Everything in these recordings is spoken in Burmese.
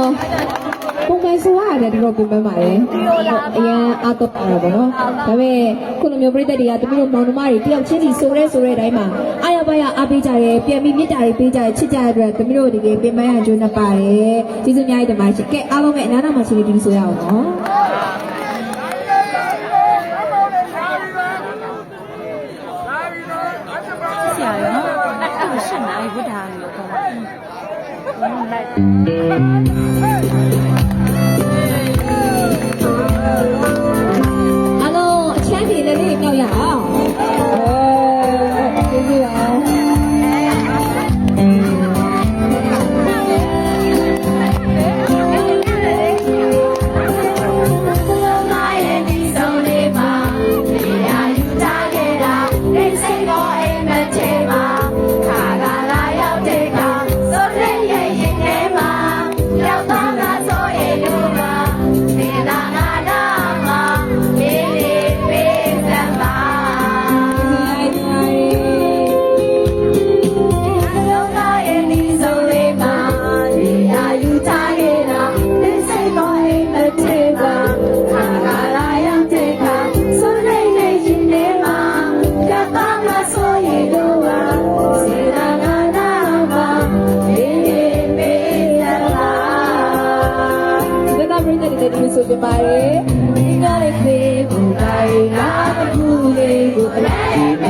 တော့ပုံကဆိုရတယ်ဒီတော့ပြင်ပန်းပါတယ်အရင်အတော့ပါတော့ဗောနော်ဒါပေမဲ့ခုလိုမျိုးပြိသက်တွေကတမီးတို့မောင်နှမတွေတယောက်ချင်းစီဆိုရဲဆိုရဲအတိုင်းမှာအားရပါရအားပေးကြရဲပြန်ပြီးမြစ်တာတွေပေးကြရဲချစ်ကြရဲအတွက်တမီးတို့ဒီကပြင်ပန်းရကျွန်းနဲ့ပါတယ်ကျေးဇူးများကြီးတင်ပါရှင်ကဲအားလုံးပဲအနားနာမှာရှိနေပြီးဆိုရအောင်နော် ဘုံ ဆိုကြပါတယ်ဒီကလေးသေးဘူတိုင်းနာကူလေးကိုအလိုက်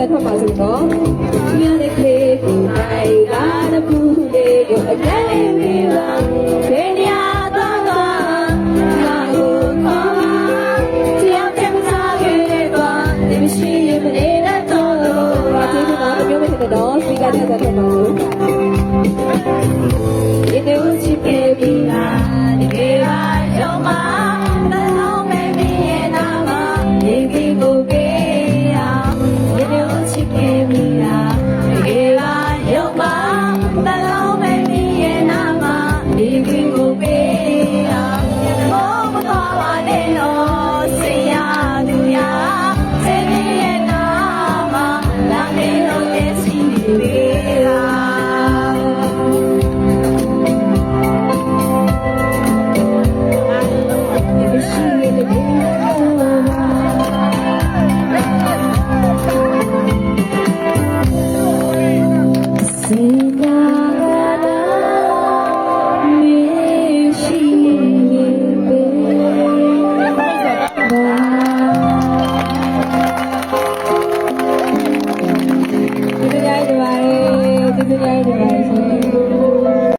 နဲ့ဆိုအသက်ထွက်ပါစို့နော်။မြရတဲ့ခေကိုတိုင်လာတဲ့ဘူးလေးကိုအကြမ်းလေးဝေးပါ။ဘယ်နေရာသွားသွားငါကိုခေါ်ပါ။တရားပြမထားခဲ့တဲ့တော့ဒီမရှိရင်မနေနဲ့တော့လို့။ကျေးဇူးပါအမျိုးမျိုးတဲ့တော့စပီကာနဲ့ဆက်ထွက်ပါစို့။